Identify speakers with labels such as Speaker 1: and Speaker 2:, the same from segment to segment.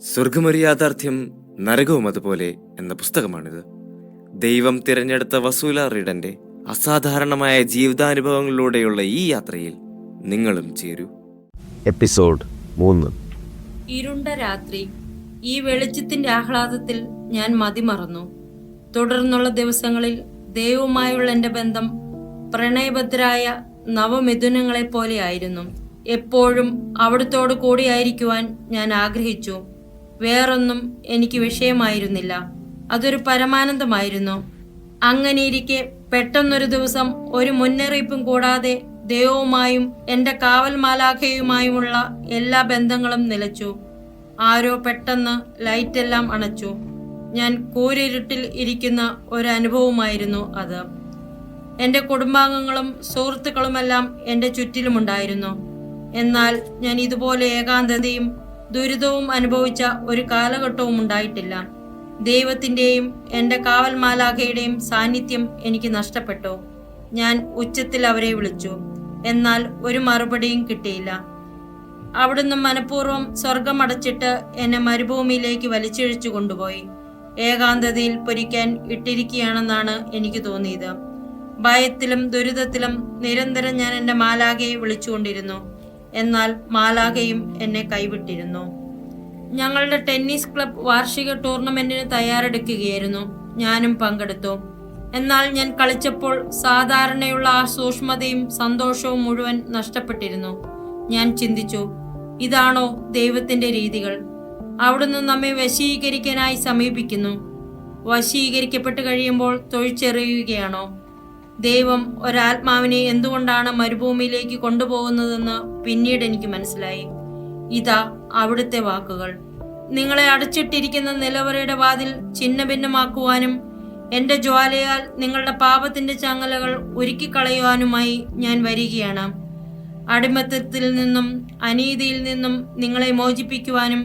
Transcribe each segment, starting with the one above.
Speaker 1: സ്വർഗമൊരു യാഥാർത്ഥ്യം നരകവും അതുപോലെ എന്ന പുസ്തകമാണിത്. ദൈവം തിരഞ്ഞെടുത്ത വസൂല റീഡന്റെ അസാധാരണമായ ജീവിതാനുഭവങ്ങളിലൂടെയുള്ള ഈ യാത്രയിൽ നിങ്ങളും ചേരൂ.
Speaker 2: എപ്പിസോഡ് മൂന്ന്.
Speaker 3: ഇരുണ്ട രാത്രി ഈ വെളിച്ചത്തിന്റെ ആഹ്ലാദത്തിൽ ഞാൻ മതിമറന്നു. തുടർന്നുള്ള ദിവസങ്ങളിൽ ദൈവവുമായുള്ള എന്റെ ബന്ധം പ്രണയബദ്ധരായ നവമിഥുനങ്ങളെ പോലെയായിരുന്നു എപ്പോഴും അവിടുത്തോട് കൂടിയായിരിക്കുവാൻ ഞാൻ ആഗ്രഹിച്ചു. വേറൊന്നും എനിക്ക് വിഷയമായിരുന്നില്ല. അതൊരു പരമാനന്ദമായിരുന്നു. അങ്ങനെയിരിക്കെ പെട്ടെന്നൊരു ദിവസം ഒരു മുന്നറിയിപ്പും കൂടാതെ ദൈവവുമായും എന്റെ കാവൽ മാലാഖയുമായുമുള്ള എല്ലാ ബന്ധങ്ങളും നിലച്ചു. ആരോ പെട്ടെന്ന് ലൈറ്റെല്ലാം അണച്ചു. ഞാൻ കൂരിരുട്ടിൽ ഇരിക്കുന്ന ഒരു അനുഭവമായിരുന്നു അത്. എന്റെ കുടുംബാംഗങ്ങളും സുഹൃത്തുക്കളുമെല്ലാം എന്റെ ചുറ്റിലുമുണ്ടായിരുന്നു. എന്നാൽ ഞാൻ ഇതുപോലെ ഏകാന്തതയും ദുരിതവും അനുഭവിച്ച ഒരു കാലഘട്ടവും ഉണ്ടായിട്ടില്ല. ദൈവത്തിന്റെയും എന്റെ കാവൽ മാലാഖയുടെയും സാന്നിധ്യം എനിക്ക് നഷ്ടപ്പെട്ടു. ഞാൻ ഉച്ചത്തിൽ അവരെ വിളിച്ചു. എന്നാൽ ഒരു മറുപടിയും കിട്ടിയില്ല. അവിടുന്ന് മനഃപൂർവം സ്വർഗം അടച്ചിട്ട് എന്നെ മരുഭൂമിയിലേക്ക് വലിച്ചിഴിച്ചു കൊണ്ടുപോയി. ഏകാന്തതയിൽ പൊരിക്കാൻ ഇട്ടിരിക്കുകയാണെന്നാണ് എനിക്ക് തോന്നിയത്. ഭയത്തിലും ദുരിതത്തിലും നിരന്തരം ഞാൻ എന്റെ മാലാഖയെ വിളിച്ചുകൊണ്ടിരുന്നു. എന്നാൽ മാലാഖയും എന്നെ കൈവിട്ടിരുന്നു. ഞങ്ങളുടെ ടെന്നീസ് ക്ലബ് വാർഷിക ടൂർണമെന്റിന് തയ്യാറെടുക്കുകയായിരുന്നു. ഞാനും പങ്കെടുത്തു. എന്നാൽ ഞാൻ കളിച്ചപ്പോൾ സാധാരണയുള്ള ആ സൂക്ഷ്മതയും സന്തോഷവും മുഴുവൻ നഷ്ടപ്പെട്ടിരുന്നു. ഞാൻ ചിന്തിച്ചു ഇതാണോ ദൈവത്തിന്റെ രീതികൾ? അവിടുന്ന് നമ്മെ വശീകരിക്കാനായി സമീപിക്കുന്നു. വശീകരിക്കപ്പെട്ട് കഴിയുമ്പോൾ തൊഴിച്ചെറിയുകയാണോ? ദൈവം ഒരാത്മാവിനെ എന്തുകൊണ്ടാണ് മരുഭൂമിയിലേക്ക് കൊണ്ടുപോകുന്നതെന്ന് പിന്നീട് എനിക്ക് മനസ്സിലായി. ഇതാ അവിടുത്തെ വാക്കുകൾ. നിങ്ങളെ അടച്ചിട്ടിരിക്കുന്ന നിലവറയുടെ വാതിൽ ചിന്ന ഭിന്നമാക്കുവാനും എന്റെ ജ്വാലയാൽ നിങ്ങളുടെ പാപത്തിന്റെ ചങ്ങലകൾ ഉരുക്കിക്കളയുവാനുമായി ഞാൻ വരികയാണ്. അടിമത്തത്തിൽ നിന്നും അനീതിയിൽ നിന്നും നിങ്ങളെ മോചിപ്പിക്കുവാനും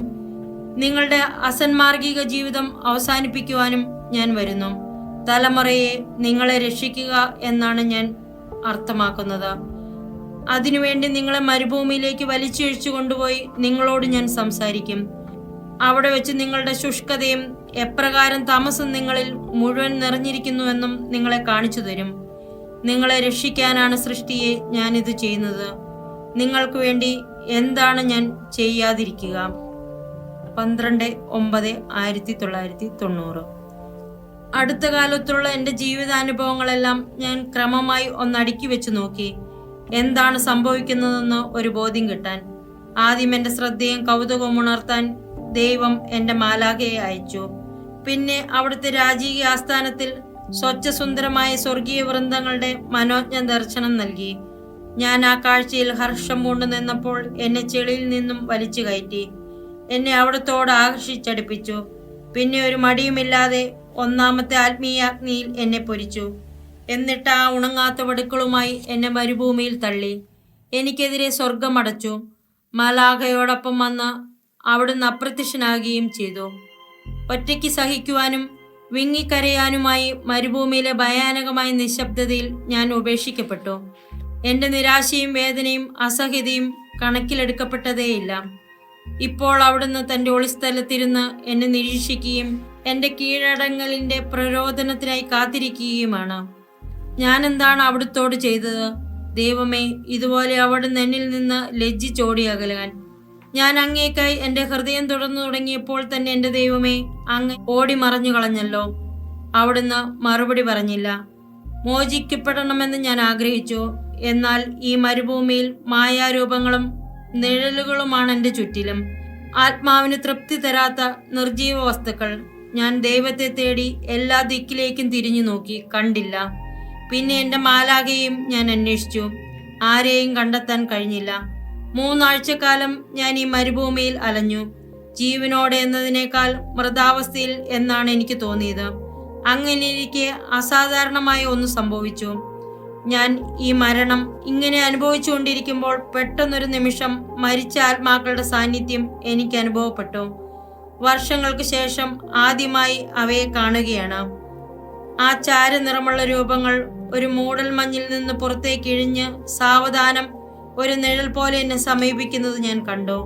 Speaker 3: നിങ്ങളുടെ അസന്മാർഗിക ജീവിതം അവസാനിപ്പിക്കുവാനും ഞാൻ വരുന്നു. തലമുറയെ നിങ്ങളെ രക്ഷിക്കുക എന്നാണ് ഞാൻ അർത്ഥമാക്കുന്നത്. അതിനുവേണ്ടി നിങ്ങളെ മരുഭൂമിയിലേക്ക് വലിച്ചിഴിച്ചു കൊണ്ടുപോയി നിങ്ങളോട് ഞാൻ സംസാരിക്കും. അവിടെ വെച്ച് നിങ്ങളുടെ ശുഷ്കതയും എപ്രകാരം താമസം നിങ്ങളിൽ മുഴുവൻ നിറഞ്ഞിരിക്കുന്നുവെന്നും നിങ്ങളെ കാണിച്ചു തരും. നിങ്ങളെ രക്ഷിക്കാനാണ് സൃഷ്ടിയെ ഞാനിത് ചെയ്യുന്നത്. നിങ്ങൾക്ക് വേണ്ടി എന്താണ് ഞാൻ ചെയ്യാതിരിക്കുക? പന്ത്രണ്ട് ഒമ്പത് ആയിരത്തി തൊള്ളായിരത്തി തൊണ്ണൂറ്. അടുത്ത കാലത്തുള്ള എന്റെ ജീവിതാനുഭവങ്ങളെല്ലാം ഞാൻ ക്രമമായി ഒന്നടുക്കി വെച്ച് നോക്കി. എന്താണ് സംഭവിക്കുന്നതെന്ന് ഒരു ബോധ്യം കിട്ടാൻ. ആദ്യം എന്റെ ശ്രദ്ധയും കൗതുകവും ഉണർത്താൻ ദൈവം എന്റെ മാലാഖയെ അയച്ചു. പിന്നെ അവിടുത്തെ രാജകീയ ആസ്ഥാനത്തിൽ സ്വച്ഛസുന്ദരമായ സ്വർഗീയ വൃന്ദങ്ങളുടെ മനോജ്ഞ ദർശനം നൽകി. ഞാൻ ആ കാഴ്ചയിൽ ഹർഷം കൊണ്ടു നിന്നപ്പോൾ എന്നെ ചെളിയിൽ നിന്നും വലിച്ചു കയറ്റി. എന്നെ അവിടത്തോട് ആകർഷിച്ചടുപ്പിച്ചു. പിന്നെ ഒരു മടിയുമില്ലാതെ ഒന്നാമത്തെ ആത്മീയാഗ്നിയിൽ എന്നെ പൊരിച്ചു. എന്നിട്ട് ആ ഉണങ്ങാത്ത വടുക്കളുമായി എന്നെ മരുഭൂമിയിൽ തള്ളി. എനിക്കെതിരെ സ്വർഗം അടച്ചു. മലാഖയോടൊപ്പം വന്ന് അവിടുന്ന് അപ്രത്യക്ഷനാകുകയും ചെയ്തു. ഒറ്റയ്ക്ക് സഹിക്കുവാനും വിങ്ങിക്കരയാനുമായി മരുഭൂമിയിലെ ഭയാനകമായ നിശബ്ദതയിൽ ഞാൻ ഉപേക്ഷിക്കപ്പെട്ടു. എന്റെ നിരാശയും വേദനയും അസഹ്യതയും കണക്കിലെടുക്കപ്പെട്ടതേയില്ല. ഇപ്പോൾ അവിടുന്ന് തന്റെ ഒളിസ്ഥലത്തിരുന്ന് എന്നെ നിരീക്ഷിക്കുകയും എന്റെ കീഴടങ്ങലിന്റെ പ്രരോധനത്തിനായി കാത്തിരിക്കുകയുമാണ്. ഞാൻ എന്താണ് അവിടുത്തോട് ചെയ്തത്? ദൈവമേ ഇതുപോലെ അവിടുന്ന് എന്നിൽ നിന്ന് ലജ്ജിച്ചോടി അകലാൻ ഞാൻ അങ്ങേക്കായി എന്റെ ഹൃദയം തുടർന്നു തുടങ്ങിയപ്പോൾ തന്നെ എന്റെ ദൈവമേ അങ്ങ് ഓടി മറഞ്ഞു കളഞ്ഞല്ലോ. അവിടുന്ന് മറുപടി പറഞ്ഞില്ല. മോചിക്കപ്പെടണമെന്ന് ഞാൻ ആഗ്രഹിച്ചു. എന്നാൽ ഈ മരുഭൂമിയിൽ മായാരൂപങ്ങളും നിഴലുകളുമാണ് എന്റെ ചുറ്റിലും. ആത്മാവിന് തൃപ്തി തരാത്ത നിർജീവ വസ്തുക്കൾ. ഞാൻ ദൈവത്തെ തേടി എല്ലാ ദിക്കിലേക്കും തിരിഞ്ഞു നോക്കി കണ്ടില്ല. പിന്നെ എന്റെ മാലാകയും ഞാൻ അന്വേഷിച്ചു. ആരെയും കണ്ടെത്താൻ കഴിഞ്ഞില്ല. മൂന്നാഴ്ചക്കാലം ഞാൻ ഈ മരുഭൂമിയിൽ അലഞ്ഞു. ജീവനോടെ എന്നതിനേക്കാൾ മൃതാവസ്ഥയിൽ എന്നാണ് എനിക്ക് തോന്നിയത്. അങ്ങനെ എനിക്ക് അസാധാരണമായ ഒന്ന് സംഭവിച്ചു. ഞാൻ ഈ മരണം ഇങ്ങനെ അനുഭവിച്ചുകൊണ്ടിരിക്കുമ്പോൾ പെട്ടെന്നൊരു നിമിഷം മരിച്ച ആത്മാക്കളുടെ സാന്നിധ്യം എനിക്ക് അനുഭവപ്പെട്ടു. വർഷങ്ങൾക്ക് ശേഷം ആദ്യമായി അവയെ കാണുകയാണ്. ആ ചാരനിറമുള്ള രൂപങ്ങൾ ഒരു മൂടൽ മഞ്ഞിൽ നിന്ന് പുറത്തേക്ക് ഇഴിഞ്ഞ് സാവധാനം ഒരു നിഴൽ പോലെ എന്നെ സമീപിക്കുന്നത് ഞാൻ കണ്ടു.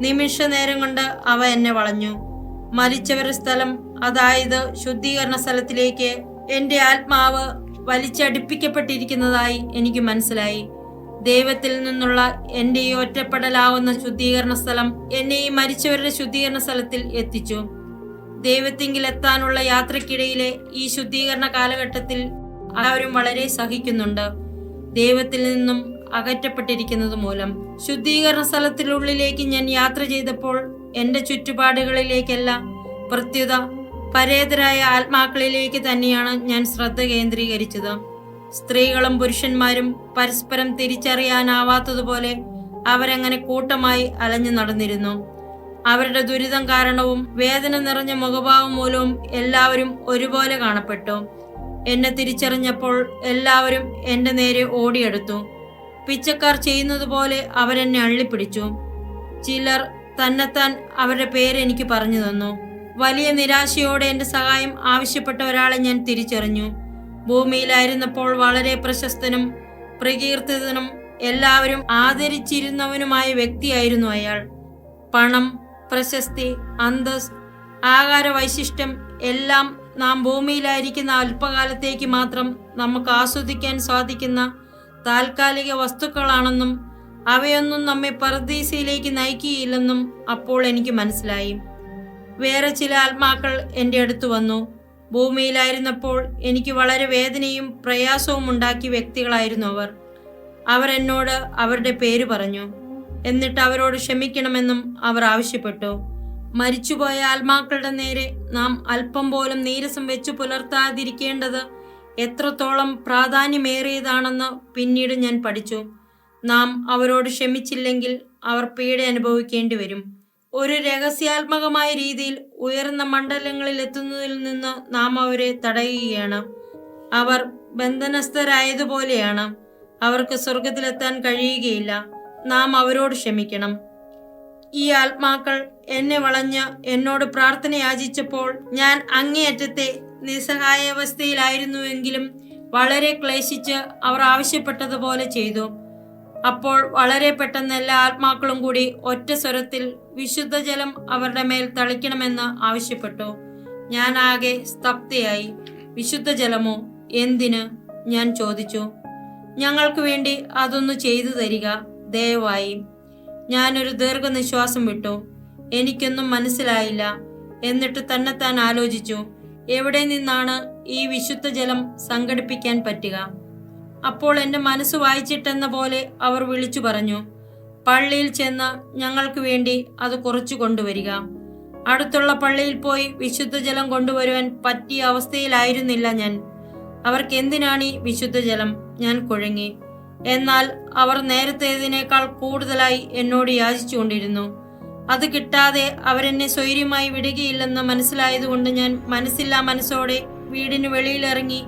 Speaker 3: നിമിഷ നേരം കൊണ്ട് അവ എന്നെ വളഞ്ഞു. മരിച്ചവരുടെ സ്ഥലം അതായത് ശുദ്ധീകരണ സ്ഥലത്തിലേക്ക് എന്റെ ആത്മാവ് വലിച്ചടിപ്പിക്കപ്പെട്ടിരിക്കുന്നതായി എനിക്ക് മനസ്സിലായി. ദൈവത്തിൽ നിന്നുള്ള എന്റെ ഈ ഒറ്റപ്പെടലാവുന്ന ശുദ്ധീകരണ സ്ഥലം എന്നെ ഈ മരിച്ചവരുടെ ശുദ്ധീകരണ സ്ഥലത്തിൽ എത്തിച്ചു. ദൈവത്തിങ്കിൽ എത്താനുള്ള യാത്രക്കിടയിലെ ഈ ശുദ്ധീകരണ കാലഘട്ടത്തിൽ എല്ലാവരും വളരെ സഹിക്കുന്നുണ്ട്. ദൈവത്തിൽ നിന്നും അകറ്റപ്പെട്ടിരിക്കുന്നത് മൂലം ശുദ്ധീകരണ സ്ഥലത്തിനുള്ളിലേക്ക് ഞാൻ യാത്ര ചെയ്തപ്പോൾ എന്റെ ചുറ്റുപാടുകളിലേക്കെല്ലാം പ്രത്യുത പരേതരായ ആത്മാക്കളിലേക്ക് തന്നെയാണ് ഞാൻ ശ്രദ്ധ കേന്ദ്രീകരിച്ചത്. സ്ത്രീകളും പുരുഷന്മാരും പരസ്പരം തിരിച്ചറിയാനാവാത്തതുപോലെ അവരങ്ങനെ കൂട്ടമായി അലഞ്ഞു നടന്നിരുന്നു. അവരുടെ ദുരിതം കാരണവും വേദന നിറഞ്ഞ മുഖഭാവം മൂലവും എല്ലാവരും ഒരുപോലെ കാണപ്പെട്ടു. എന്നെ തിരിച്ചറിഞ്ഞപ്പോൾ എല്ലാവരും എന്റെ നേരെ ഓടിയെടുത്തു. പിച്ചക്കാർ ചെയ്യുന്നത് പോലെ അവരെന്നെ അള്ളിപ്പിടിച്ചു. ചിലർ തന്നെത്താൻ അവരുടെ പേര് എനിക്ക് പറഞ്ഞു തന്നു. വലിയ നിരാശയോടെ എന്റെ സഹായം ആവശ്യപ്പെട്ട ഒരാളെ ഞാൻ തിരിച്ചറിഞ്ഞു. ഭൂമിയിലായിരുന്നപ്പോൾ വളരെ പ്രശസ്തനും പ്രകീർത്തിതനും എല്ലാവരും ആദരിച്ചിരുന്നവനുമായ വ്യക്തിയായിരുന്നു അയാൾ. പണം പ്രശസ്തി അന്തസ് ആകാര വൈശിഷ്ട്യം എല്ലാം നാം ഭൂമിയിലായിരിക്കുന്ന അല്പകാലത്തേക്ക് മാത്രം നമുക്ക് ആസ്വദിക്കാൻ സാധിക്കുന്ന താൽക്കാലിക വസ്തുക്കളാണെന്നും അവയൊന്നും നമ്മെ പരദീസയിലേക്ക് നയിക്കുകയില്ലെന്നും അപ്പോൾ എനിക്ക് മനസ്സിലായി. വേറെ ചില ആത്മാക്കൾ എന്റെ അടുത്ത് വന്നു. ഭൂമിയിലായിരുന്നപ്പോൾ എനിക്ക് വളരെ വേദനയും പ്രയാസവും ഉണ്ടാക്കിയ വ്യക്തികളായിരുന്നു അവർ. അവർ എന്നോട് അവരുടെ പേര് പറഞ്ഞു. എന്നിട്ട് അവരോട് ക്ഷമിക്കണമെന്നും അവർ ആവശ്യപ്പെട്ടു. മരിച്ചുപോയ ആത്മാക്കളുടെ നേരെ നാം അല്പം പോലും നീരസം വെച്ചു പുലർത്താതിരിക്കേണ്ടത് എത്രത്തോളം പ്രാധാന്യമേറിയതാണെന്ന് പിന്നീട് ഞാൻ പഠിച്ചു. നാം അവരോട് ക്ഷമിച്ചില്ലെങ്കിൽ അവർ പീഡ അനുഭവിക്കേണ്ടി വരും. ഒരു രഹസ്യാത്മകമായ രീതിയിൽ ഉയർന്ന മണ്ഡലങ്ങളിൽ എത്തുന്നതിൽ നിന്ന് നാം അവരെ തടയുകയാണ്. അവർ ബന്ധനസ്ഥരായതുപോലെയാണ്. അവർക്ക് സ്വർഗത്തിലെത്താൻ കഴിയുകയില്ല. നാം അവരോട് ക്ഷമിക്കണം. ഈ ആത്മാക്കൾ എന്നെ വളഞ്ഞ് എന്നോട് പ്രാർത്ഥന യാചിച്ചപ്പോൾ ഞാൻ അങ്ങേയറ്റത്തെ നിസ്സഹായാവസ്ഥയിലായിരുന്നുവെങ്കിലും വളരെ ക്ലേശിച്ച് അവർ ആവശ്യപ്പെട്ടതുപോലെ ചെയ്തു. അപ്പോൾ വളരെ പെട്ടെന്ന് എല്ലാ ആത്മാക്കളും കൂടി ഒറ്റ സ്വരത്തിൽ വിശുദ്ധജലം അവരുടെ മേൽ തളിക്കണമെന്ന് ആവശ്യപ്പെട്ടു. ഞാൻ ആകെ സ്തബ്ധയായി. വിശുദ്ധജലമോ എന്തിന്? ഞാൻ ചോദിച്ചു. ഞങ്ങൾക്ക് വേണ്ടി അതൊന്ന് ചെയ്തു തരിക. ദയവായി. ഞാനൊരു ദീർഘനിശ്വാസം വിട്ടു. എനിക്കൊന്നും മനസ്സിലായില്ല. എന്നിട്ട് തന്നെത്താൻ ആലോചിച്ചു. എവിടെ നിന്നാണ് ഈ വിശുദ്ധ ജലം സംഘടിപ്പിക്കാൻ പറ്റുക? അപ്പോൾ എന്റെ മനസ്സ് വായിച്ചിട്ടെന്ന പോലെ അവർ വിളിച്ചു പറഞ്ഞു പള്ളിയിൽ ചെന്ന് ഞങ്ങൾക്ക് വേണ്ടി അത് കുറച്ചു കൊണ്ടുവരിക. അടുത്തുള്ള പള്ളിയിൽ പോയി വിശുദ്ധജലം കൊണ്ടുവരുവാൻ പറ്റിയ അവസ്ഥയിലായിരുന്നില്ല ഞാൻ. അവർക്ക് എന്തിനാണ് ഈ വിശുദ്ധജലം ഞാൻ കുഴങ്ങി. എന്നാൽ അവർ നേരത്തേതിനേക്കാൾ കൂടുതലായി എന്നോട് യാചിച്ചുകൊണ്ടിരുന്നു. അത് കിട്ടാതെ അവരെന്നെ സ്വൈര്യമായി വിടുകയില്ലെന്ന് മനസ്സിലായതുകൊണ്ട് ഞാൻ മനസ്സില്ലാ മനസ്സോടെ വീടിന് വെളിയിലിറങ്ങി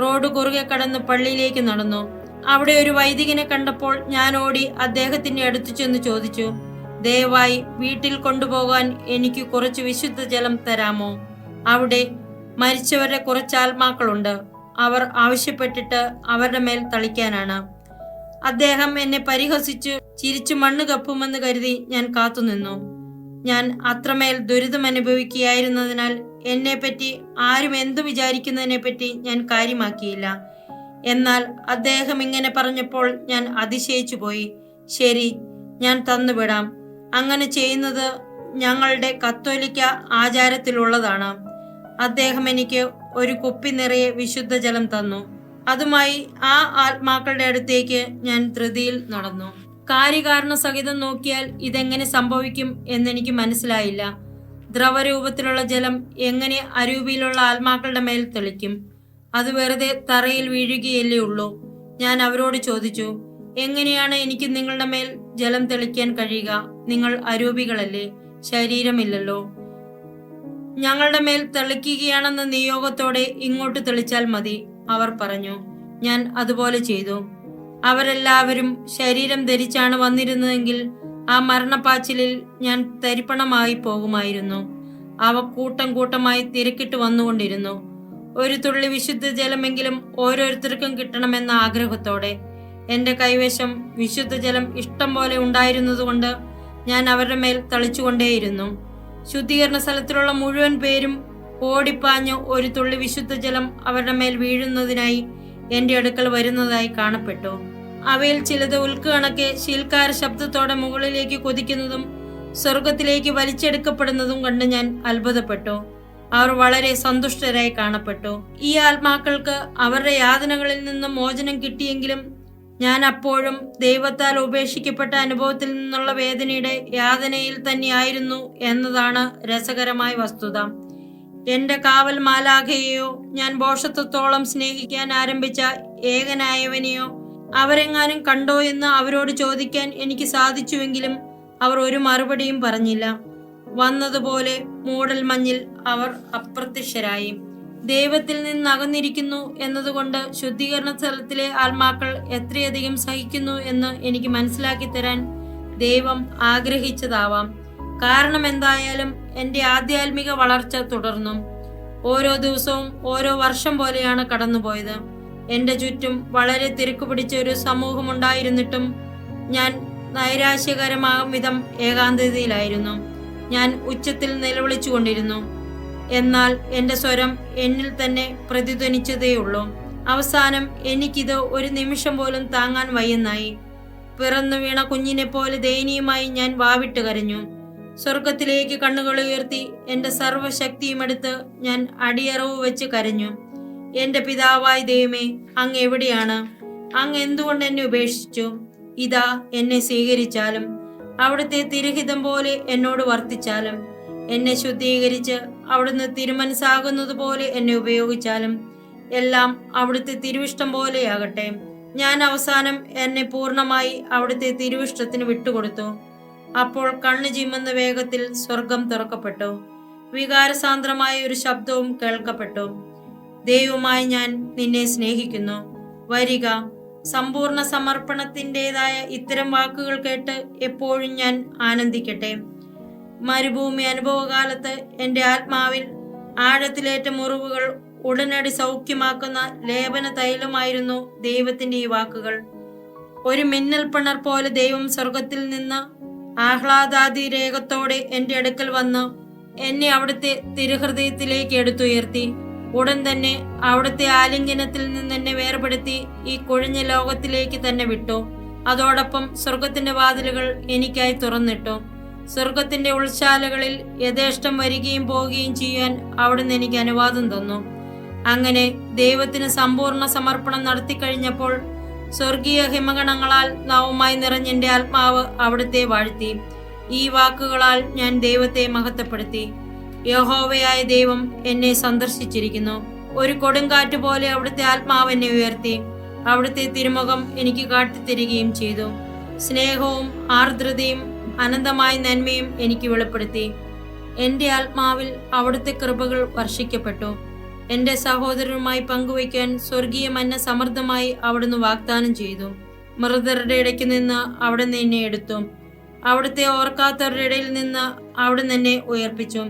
Speaker 3: റോഡ് കുറുകെ കടന്ന് പള്ളിയിലേക്ക് നടന്നു. അവിടെ ഒരു വൈദികനെ കണ്ടപ്പോൾ ഞാൻ ഓടി അദ്ദേഹത്തിന്റെ അടുത്തു ചെന്ന് ചോദിച്ചു ദയവായി വീട്ടിൽ കൊണ്ടുപോകാൻ എനിക്ക് കുറച്ച് വിശുദ്ധ ജലം തരാമോ? അവിടെ മരിച്ചവരുടെ കുറച്ച് ആത്മാക്കളുണ്ട്. അവർ ആവശ്യപ്പെട്ടിട്ട് അവരുടെ മേൽ തളിക്കാനാണ്. അദ്ദേഹം എന്നെ പരിഹസിച്ചു ചിരിച്ചു മണ്ണ് കപ്പുമെന്ന് കരുതി ഞാൻ കാത്തുനിന്നു. ഞാൻ അത്രമേൽ ദുരിതം അനുഭവിക്കുകയായിരുന്നതിനാൽ എന്നെപ്പറ്റി ആരും എന്തു വിചാരിക്കുന്നതിനെപ്പറ്റി ഞാൻ കാര്യമാക്കിയില്ല. എന്നാൽ അദ്ദേഹം ഇങ്ങനെ പറഞ്ഞപ്പോൾ ഞാൻ അതിശയിച്ചു പോയി. ശരി ഞാൻ തന്നുവിടാം അങ്ങനെ ചെയ്യുന്നത് ഞങ്ങളുടെ കത്തോലിക്ക ആചാരത്തിലുള്ളതാണ്. അദ്ദേഹം എനിക്ക് ഒരു കുപ്പി നിറയെ വിശുദ്ധ ജലം തന്നു. അതുമായി ആ ആത്മാക്കളുടെ അടുത്തേക്ക് ഞാൻ ധൃതിയിൽ നടന്നു. കാര്യകാരണ സഹിതം നോക്കിയാൽ ഇതെങ്ങനെ സംഭവിക്കും എന്നെനിക്ക് മനസ്സിലായില്ല. ദ്രവരൂപത്തിലുള്ള ജലം എങ്ങനെ അരൂപിയിലുള്ള ആത്മാക്കളുടെ മേൽ തെളിക്കും? അത് വെറുതെ തറയിൽ വീഴുകയല്ലേ ഉള്ളൂ. ഞാൻ അവരോട് ചോദിച്ചു എങ്ങനെയാണ് എനിക്ക് നിങ്ങളുടെ മേൽ ജലം തെളിക്കാൻ കഴിയുക? നിങ്ങൾ അരൂപികളല്ലേ? ശരീരമില്ലല്ലോ. ഞങ്ങളുടെ മേൽ തെളിക്കുകയാണെന്ന നിയോഗത്തോടെ ഇങ്ങോട്ട് തെളിച്ചാൽ മതി അവർ പറഞ്ഞു. ഞാൻ അതുപോലെ ചെയ്തു. അവരെല്ലാവരും ശരീരം ധരിച്ചാണ് വന്നിരുന്നതെങ്കിൽ ആ മരണപ്പാച്ചിലിൽ ഞാൻ തരിപ്പണമായി പോകുമായിരുന്നു. അവ കൂട്ടം കൂട്ടമായി തിരക്കിട്ട് വന്നുകൊണ്ടിരുന്നു. ഒരു തുള്ളി വിശുദ്ധ ജലമെങ്കിലും ഓരോരുത്തർക്കും കിട്ടണമെന്ന ആഗ്രഹത്തോടെ എന്റെ കൈവശം വിശുദ്ധ ജലം ഇഷ്ടം പോലെ ഉണ്ടായിരുന്നതുകൊണ്ട് ഞാൻ അവരുടെ മേൽ തളിച്ചുകൊണ്ടേയിരുന്നു. ശുദ്ധീകരണ സ്ഥലത്തിലുള്ള മുഴുവൻ പേരും ഓടിപ്പാഞ്ഞ് ഒരു തുള്ളി വിശുദ്ധ ജലം അവരുടെ മേൽ വീഴുന്നതിനായി എന്റെ അടുക്കൽ വരുന്നതായി കാണപ്പെട്ടു. അവയിൽ ചിലത് ഉൽക്കണക്കെ ശീൽക്കാര ശബ്ദത്തോടെ മുകളിലേക്ക് കൊതിക്കുന്നതും സ്വർഗത്തിലേക്ക് വലിച്ചെടുക്കപ്പെടുന്നതും കണ്ട് ഞാൻ അത്ഭുതപ്പെട്ടു. അവർ വളരെ സന്തുഷ്ടരായി കാണപ്പെട്ടു. ഈ ആത്മാക്കൾക്ക് അവരുടെ യാതനകളിൽ നിന്നും മോചനം കിട്ടിയെങ്കിലും ഞാൻ അപ്പോഴും ദൈവത്താൽ ഉപേക്ഷിക്കപ്പെട്ട അനുഭവത്തിൽ നിന്നുള്ള വേദനയുടെ യാതനയിൽ തന്നെയായിരുന്നു എന്നതാണ് രസകരമായ വസ്തുത. എന്റെ കാവൽ മാലാഖയെയോ ഞാൻ ബോഷത്വത്തോളം സ്നേഹിക്കാൻ ആരംഭിച്ച ഏകനായവനെയോ അവരെങ്ങാനും കണ്ടോ എന്ന് അവരോട് ചോദിക്കാൻ എനിക്ക് സാധിച്ചുവെങ്കിലും അവർ ഒരു മറുപടിയും പറഞ്ഞില്ല. വന്നതുപോലെ മൂടൽ മഞ്ഞിൽ അവർ അപ്രത്യക്ഷരായി. ദൈവത്തിൽ നിന്ന് അകന്നിരിക്കുന്നു എന്നതുകൊണ്ട് ശുദ്ധീകരണ സ്ഥലത്തിലെ ആത്മാക്കൾ എത്രയധികം സഹിക്കുന്നു എന്ന് എനിക്ക് മനസ്സിലാക്കി തരാൻ ദൈവം ആഗ്രഹിച്ചതാവാം. കാരണം എന്തായാലും എന്റെ ആധ്യാത്മിക വളർച്ച തുടർന്നു. ഓരോ ദിവസവും ഓരോ വർഷം പോലെയാണ് കടന്നുപോയത്. എന്റെ ചുറ്റും വളരെ തിരക്ക് പിടിച്ച ഒരു സമൂഹമുണ്ടായിരുന്നിട്ടും ഞാൻ നൈരാശ്യകരമാകും വിധം ഏകാന്തതയിലായിരുന്നു. ഞാൻ ഉച്ചത്തിൽ നിലവിളിച്ചുകൊണ്ടിരുന്നു. എന്നാൽ എന്റെ സ്വരം എന്നിൽ തന്നെ പ്രതിധ്വനിച്ചതേയുള്ളൂ. അവസാനം എനിക്കിത് ഒരു നിമിഷം പോലും താങ്ങാൻ വയ്യെന്നായി. പിറന്നു വീണ കുഞ്ഞിനെ പോലെ ദയനീയമായി ഞാൻ വാവിട്ട് കരഞ്ഞു. സ്വർഗത്തിലേക്ക് കണ്ണുകൾ ഉയർത്തി എന്റെ സർവശക്തിയുമെടുത്ത് ഞാൻ അടിയറവ് വെച്ച് കരഞ്ഞു. എന്റെ പിതാവായ ദൈവമേ അങ്ങ് എവിടെയാണ്? അങ്ങ് എന്തുകൊണ്ട് എന്നെ ഉപേക്ഷിച്ചു? ഇതാ എന്നെ സ്വീകരിച്ചാലും അവിടുത്തെ തിരഹിതം പോലെ എന്നോട് വർത്തിച്ചാലും എന്നെ ശുദ്ധീകരിച്ച് അവിടുന്ന് തിരുമനസ്സാകുന്നത് പോലെ എന്നെ ഉപയോഗിച്ചാലും എല്ലാം അവിടുത്തെ തിരുവിഷ്ടം പോലെയാകട്ടെ ഞാൻ അവസാനം എന്നെ പൂർണമായി അവിടുത്തെ തിരുവിഷ്ടത്തിന് വിട്ടുകൊടുത്തു. അപ്പോൾ കണ്ണു ചിമ്മുന്ന വേഗത്തിൽ സ്വർഗം തുറക്കപ്പെട്ടു. വികാരസാന്ദ്രമായ ഒരു ശബ്ദവും കേൾക്കപ്പെട്ടു. ദൈവമായി ഞാൻ നിന്നെ സ്നേഹിക്കുന്നു. വരിക സമ്പൂർണ സമർപ്പണത്തിന്റെതായ ഇത്തരം വാക്കുകൾ കേട്ട് എപ്പോഴും ഞാൻ ആനന്ദിക്കട്ടെ. മരുഭൂമി അനുഭവകാലത്ത് എന്റെ ആത്മാവിൽ ആഴത്തിലേറ്റ മുറിവുകൾ ഉടനടി സൗഖ്യമാക്കുന്ന ലേപന തൈലമായിരുന്നു ദൈവത്തിന്റെ ഈ വാക്കുകൾ. ഒരു മിന്നൽ പിണർ പോലെ ദൈവം സ്വർഗത്തിൽ നിന്ന് ആഹ്ലാദാതിരേകത്തോടെ എന്റെ അടുക്കൽ വന്ന് എന്നെ അവിടുത്തെ തിരുഹൃദയത്തിലേക്ക് എടുത്തുയർത്തി. ഉടൻ തന്നെ അവിടുത്തെ ആലിംഗനത്തിൽ നിന്ന് എന്നെ വേർപെടുത്തി ഈ കൊഴിഞ്ഞ ലോകത്തിലേക്ക് തന്നെ വിട്ടു. അതോടൊപ്പം സ്വർഗത്തിന്റെ വാതിലുകൾ എനിക്കായി തുറന്നിട്ടു. സ്വർഗത്തിന്റെ ഉൾശാലകളിൽ യഥേഷ്ടം വരികയും പോവുകയും ചെയ്യാൻ അവിടുന്ന് എനിക്ക് അനുവാദം തന്നു. അങ്ങനെ ദൈവത്തിന് സമ്പൂർണ സമർപ്പണം നടത്തി കഴിഞ്ഞപ്പോൾ സ്വർഗീയ ഹിമഗണങ്ങളാൽ നവമായി നിറഞ്ഞ ആത്മാവ് അവിടുത്തെ വാഴ്ത്തി. ഈ വാക്കുകളാൽ ഞാൻ ദൈവത്തെ മഹത്വപ്പെടുത്തി. യഹോവയായ ദൈവം എന്നെ സന്ദർശിച്ചിരിക്കുന്നു. ഒരു കൊടുങ്കാറ്റ് പോലെ അവിടുത്തെ ആത്മാവ് എന്നെ ഉയർത്തി. അവിടുത്തെ തിരുമുഖം എനിക്ക് കാട്ടിത്തരികയും ചെയ്തു. സ്നേഹവും ആർദ്രതയും അനന്തമായ നന്മയും എനിക്ക് വെളിപ്പെടുത്തി. എന്റെ ആത്മാവിൽ അവിടുത്തെ കൃപകൾ വർഷിക്കപ്പെട്ടു. എന്റെ സഹോദരരുമായി പങ്കുവയ്ക്കാൻ സ്വർഗീയ മന്ന സമൃദ്ധമായി അവിടുന്ന് വാഗ്ദാനം ചെയ്തു. മൃതരുടെ ഇടയ്ക്ക് നിന്ന് അവിടുന്ന് എന്നെ എടുത്തു. അവിടുത്തെ ഓർക്കാത്തവരുടെ ഇടയിൽ നിന്ന് അവിടുന്ന് എന്നെ ഉയർപ്പിച്ചു.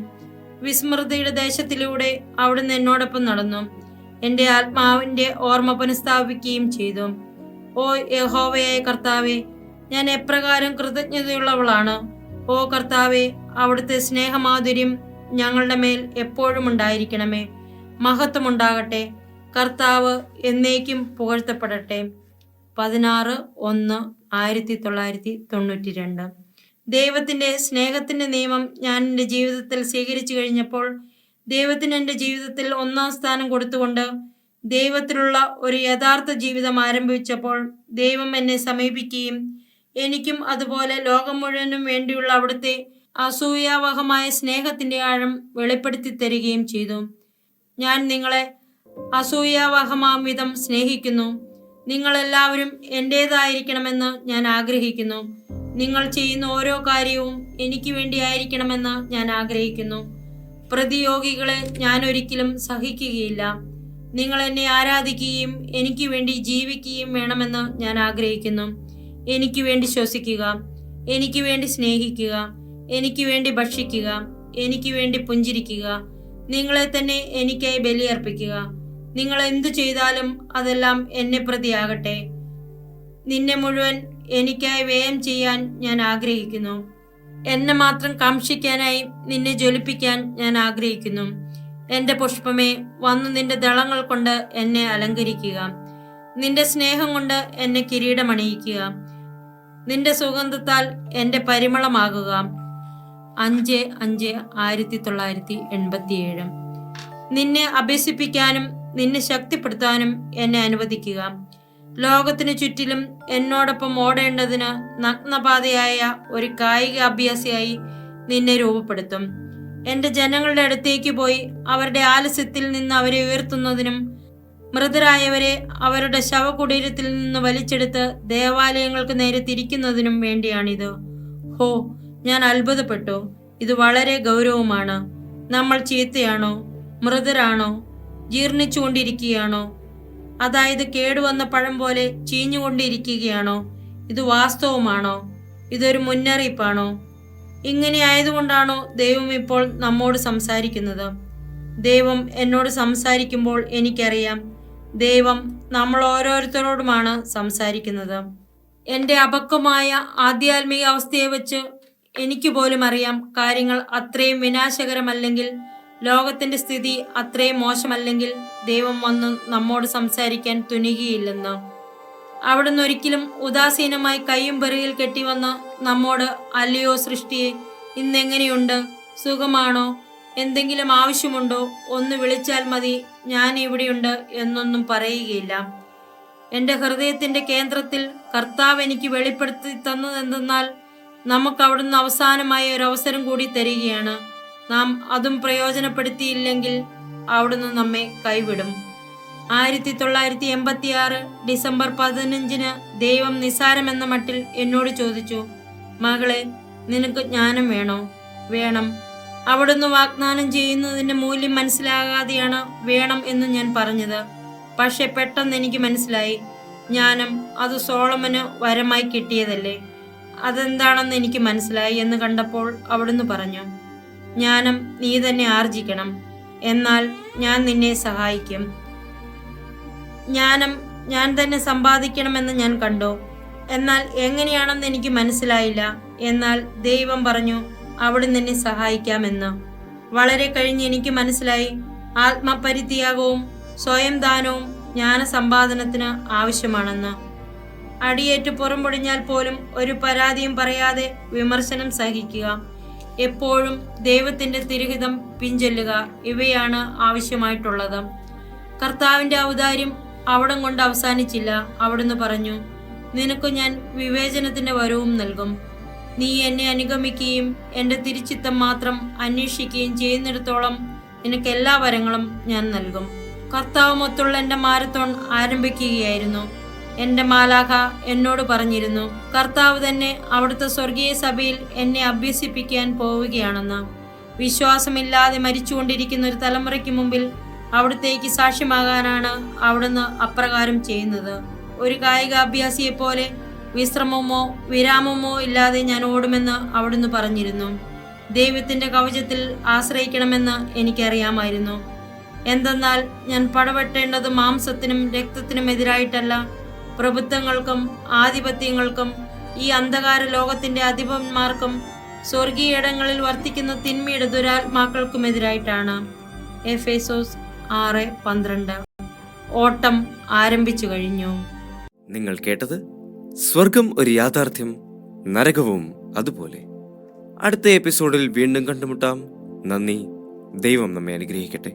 Speaker 3: വിസ്മൃതിയുടെ ദേശത്തിലൂടെ അവിടുന്ന് എന്നോടൊപ്പം നടന്നു. എന്റെ ആത്മാവിന്റെ ഓർമ്മ പുനഃസ്ഥാപിക്കുകയും ചെയ്തു. ഓ യഹോവയായ കർത്താവെ ഞാൻ എപ്രകാരം കൃതജ്ഞതയുള്ളവളാണ്. ഓ കർത്താവെ അവിടുത്തെ സ്നേഹമാധുര്യം ഞങ്ങളുടെ മേൽ എപ്പോഴും ഉണ്ടായിരിക്കണമേ. മഹത്വമുണ്ടാകട്ടെ കർത്താവ് എന്നേക്കും പുകഴ്ത്തപ്പെടട്ടെ. പതിനാറ് ഒന്ന് ആയിരത്തി തൊള്ളായിരത്തി തൊണ്ണൂറ്റി രണ്ട് ദൈവത്തിന്റെ സ്നേഹത്തിന്റെ നിയമം ഞാൻ എന്റെ ജീവിതത്തിൽ സ്വീകരിച്ചു കഴിഞ്ഞപ്പോൾ ദൈവത്തിന് എന്റെ ജീവിതത്തിൽ ഒന്നാം സ്ഥാനം കൊടുത്തുകൊണ്ട് ദൈവത്തിലുള്ള ഒരു യഥാർത്ഥ ജീവിതം ആരംഭിച്ചപ്പോൾ ദൈവം എന്നെ സമീപിക്കുകയും എനിക്കും അതുപോലെ ലോകം മുഴുവനും വേണ്ടിയുള്ള അവിടുത്തെ അസൂയാവഹമായ സ്നേഹത്തിന്റെ ആഴം വെളിപ്പെടുത്തി തരികയും ചെയ്തു. ഞാൻ നിങ്ങളെ അസൂയാവഹമാം വിധം സ്നേഹിക്കുന്നു. നിങ്ങളെല്ലാവരും എന്റേതായിരിക്കണമെന്ന് ഞാൻ ആഗ്രഹിക്കുന്നു. നിങ്ങൾ ചെയ്യുന്ന ഓരോ കാര്യവും എനിക്ക് വേണ്ടിയായിരിക്കണമെന്ന് ഞാൻ ആഗ്രഹിക്കുന്നു. പ്രതിയോഗികളെ ഞാൻ ഒരിക്കലും സഹിക്കുകയില്ല. നിങ്ങൾ എന്നെ ആരാധിക്കുകയും എനിക്ക് വേണ്ടി ജീവിക്കുകയും വേണമെന്ന് ഞാൻ ആഗ്രഹിക്കുന്നു. എനിക്ക് വേണ്ടി ശ്വസിക്കുക എനിക്ക് വേണ്ടി സ്നേഹിക്കുക എനിക്ക് വേണ്ടി ഭക്ഷിക്കുക എനിക്ക് വേണ്ടി പുഞ്ചിരിക്കുക നിങ്ങളെ തന്നെ എനിക്കായി ബലിയർപ്പിക്കുക. നിങ്ങൾ എന്തു ചെയ്താലും അതെല്ലാം എന്നെ പ്രതിയാകട്ടെ. നിന്നെ മുഴുവൻ എനിക്കായി വ്യയം ചെയ്യാൻ ഞാൻ ആഗ്രഹിക്കുന്നു. എന്നെ മാത്രം കാംക്ഷിക്കാനായി നിന്നെ ജ്വലിപ്പിക്കാൻ ഞാൻ ആഗ്രഹിക്കുന്നു. എന്റെ പുഷ്പമേ വന്നു നിന്റെ ദളങ്ങൾ കൊണ്ട് എന്നെ അലങ്കരിക്കുക. നിന്റെ സ്നേഹം കൊണ്ട് എന്നെ കിരീടമണിയിക്കുക. നിന്റെ സുഗന്ധത്താൽ എന്റെ പരിമളമാകുക. അഞ്ച് അഞ്ച് ആയിരത്തി തൊള്ളായിരത്തി എൺപത്തിയേഴ്. നിന്നെ അഭ്യസിപ്പിക്കാനും നിന്നെ ശക്തിപ്പെടുത്താനും എന്നെ അനുവദിക്കുക. ലോകത്തിനു ചുറ്റിലും എന്നോടൊപ്പം ഓടേണ്ടതിന് നഗ്നപാതയായ ഒരു കായിക അഭ്യാസിയായി നിന്നെ രൂപപ്പെടുത്തും. എന്റെ ജനങ്ങളുടെ അടുത്തേക്ക് പോയി അവരുടെ ആലസ്യത്തിൽ നിന്ന് അവരെ ഉയർത്തുന്നതിനും മൃതരായവരെ അവരുടെ ശവകുടീരത്തിൽ നിന്ന് വലിച്ചെടുത്ത് ദേവാലയങ്ങൾക്ക് നേരെ തിരിക്കുന്നതിനും വേണ്ടിയാണിത്. ഹോ ഞാൻ അത്ഭുതപ്പെട്ടു. ഇത് വളരെ ഗൗരവമാണ്. നമ്മൾ ചീത്തയാണോ? മൃതരാണോ ജീർണിച്ചുകൊണ്ടിരിക്കുകയാണോ? അതായത് കേടുവന്ന പഴം പോലെ ചീഞ്ഞുകൊണ്ടിരിക്കുകയാണോ? ഇത് വാസ്തവമാണോ? ഇതൊരു മുന്നറിയിപ്പാണോ? ഇങ്ങനെ ആയതുകൊണ്ടാണോ ദൈവം ഇപ്പോൾ നമ്മോട് സംസാരിക്കുന്നത്? ദൈവം എന്നോട് സംസാരിക്കുമ്പോൾ എനിക്കറിയാം. ദൈവം നമ്മൾ ഓരോരുത്തരോടുമാണ് സംസാരിക്കുന്നത്. എന്റെ അപക്വമായ ആധ്യാത്മിക അവസ്ഥയെ വെച്ച് എനിക്ക് പോലും അറിയാം കാര്യങ്ങൾ അത്രയും വിനാശകരമല്ലെങ്കിൽ ലോകത്തിന്റെ സ്ഥിതി അത്രയും മോശമല്ലെങ്കിൽ ദൈവം വന്ന് നമ്മോട് സംസാരിക്കാൻ തുനികിയില്ലെന്ന് അവിടുന്ന് ഒരിക്കലും ഉദാസീനമായി കൈയും പെറുകിൽ കെട്ടിവന്ന് നമ്മോട് അല്ലയോ സൃഷ്ടിയെ ഇന്നെങ്ങനെയുണ്ട്? സുഖമാണോ? എന്തെങ്കിലും ആവശ്യമുണ്ടോ? ഒന്ന് വിളിച്ചാൽ മതി ഞാൻ ഇവിടെയുണ്ട് എന്നൊന്നും പറയുകയില്ല. എന്റെ ഹൃദയത്തിന്റെ കേന്ദ്രത്തിൽ കർത്താവ് എനിക്ക് വെളിപ്പെടുത്തി തന്നതെന്തെന്നാൽ നമുക്ക് അവിടുന്ന് അവസാനമായ ഒരു അവസരം കൂടി തരികയാണ്. നാം അതും പ്രയോജനപ്പെടുത്തിയില്ലെങ്കിൽ അവിടുന്ന് നമ്മെ കൈവിടും. ആയിരത്തി തൊള്ളായിരത്തി എൺപത്തി ആറ് ഡിസംബർ പതിനഞ്ചിന് ദൈവം നിസാരമെന്ന മട്ടിൽ എന്നോട് ചോദിച്ചു മകളെ നിനക്ക് ജ്ഞാനം വേണോ? വേണം. അവിടുന്ന് വാഗ്ദാനം ചെയ്യുന്നതിന്റെ മൂല്യം മനസ്സിലാകാതെയാണ് വേണം എന്ന് ഞാൻ പറഞ്ഞത്. പക്ഷെ പെട്ടെന്ന് എനിക്ക് മനസ്സിലായി. ജ്ഞാനം അത് സോളമന് വരമായി കിട്ടിയതല്ലേ? അതെന്താണെന്ന് എനിക്ക് മനസ്സിലായി എന്ന് കണ്ടപ്പോൾ അവിടുന്ന് പറഞ്ഞു ജ്ഞാനം നീ തന്നെ ആർജിക്കണം. എന്നാൽ ഞാൻ നിന്നെ സഹായിക്കും. ജ്ഞാനം ഞാൻ തന്നെ സമ്പാദിക്കണമെന്ന് ഞാൻ കണ്ടു. എന്നാൽ എങ്ങനെയാണെന്ന് എനിക്ക് മനസ്സിലായില്ല. എന്നാൽ ദൈവം പറഞ്ഞു അവിടെ നിന്നെ സഹായിക്കാമെന്ന്. വളരെ കഴിഞ്ഞ് എനിക്ക് മനസ്സിലായി ആത്മപരിത്യാഗവും സ്വയം ദാനവും ജ്ഞാന സമ്പാദനത്തിന് ആവശ്യമാണെന്ന്. അടിയേറ്റ് പുറംപൊടിഞ്ഞാൽ പോലും ഒരു പരാതിയും പറയാതെ വിമർശനം സഹിക്കുക. എപ്പോഴും ദൈവത്തിന്റെ തിരുഹിതം പിഞ്ചൊല്ലുക ഇവയാണ് ആവശ്യമായിട്ടുള്ളത്. കർത്താവിന്റെ ഔദാര്യം അവിടം കൊണ്ട് അവസാനിച്ചില്ല. അവിടുന്ന് പറഞ്ഞു നിനക്ക് ഞാൻ വിവേചനത്തിന്റെ വരവും നൽകും. നീ എന്നെ അനുഗമിക്കുകയും എന്റെ തിരിച്ചിത്തം മാത്രം അന്വേഷിക്കുകയും ചെയ്യുന്നിടത്തോളം നിനക്ക് എല്ലാ വരങ്ങളും ഞാൻ നൽകും. കർത്താവ് കർത്താവുമൊത്തുള്ള എന്റെ മാരത്തോൺ ആരംഭിക്കുകയായിരുന്നു. എന്റെ മാലാഖ എന്നോട് പറഞ്ഞിരുന്നു കർത്താവ് തന്നെ അവിടുത്തെ സ്വർഗീയ സഭയിൽ എന്നെ അഭ്യസിപ്പിക്കാൻ പോവുകയാണെന്ന്. വിശ്വാസമില്ലാതെ മരിച്ചുകൊണ്ടിരിക്കുന്ന ഒരു തലമുറയ്ക്ക് മുമ്പിൽ അവിടുത്തേക്ക് സാക്ഷ്യമാകാനാണ് അവിടുന്ന് അപ്രകാരം ചെയ്യുന്നത്. ഒരു കായികാഭ്യാസിയെ പോലെ വിശ്രമമോ വിരാമമോ ഇല്ലാതെ ഞാൻ ഓടുമെന്ന് അവിടുന്ന് പറഞ്ഞിരുന്നു. ദൈവത്തിന്റെ കവചത്തിൽ ആശ്രയിക്കണമെന്ന് എനിക്കറിയാമായിരുന്നു. എന്തെന്നാൽ ഞാൻ പടവെട്ടേണ്ടത് മാംസത്തിനും രക്തത്തിനും എതിരായിട്ടല്ല പ്രഭുത്വങ്ങൾക്കും ആധിപത്യങ്ങൾക്കും ഈ അന്ധകാര ലോകത്തിന്റെ അധിപന്മാർക്കും സ്വർഗീയ വർത്തിക്കുന്ന തിന്മയുടെ ദുരാത്മാക്കൾക്കുമെതിരായിട്ടാണ് എഫേസോസ് ആറ് പന്ത്രണ്ട്. ഓട്ടം ആരംഭിച്ചു കഴിഞ്ഞു.
Speaker 1: നിങ്ങൾ കേട്ടത് സ്വർഗം ഒരു യാഥാർത്ഥ്യം നരകവും അതുപോലെ. അടുത്ത എപ്പിസോഡിൽ വീണ്ടും കണ്ടുമുട്ടാം. നന്ദി. ദൈവം നമ്മെ അനുഗ്രഹിക്കട്ടെ.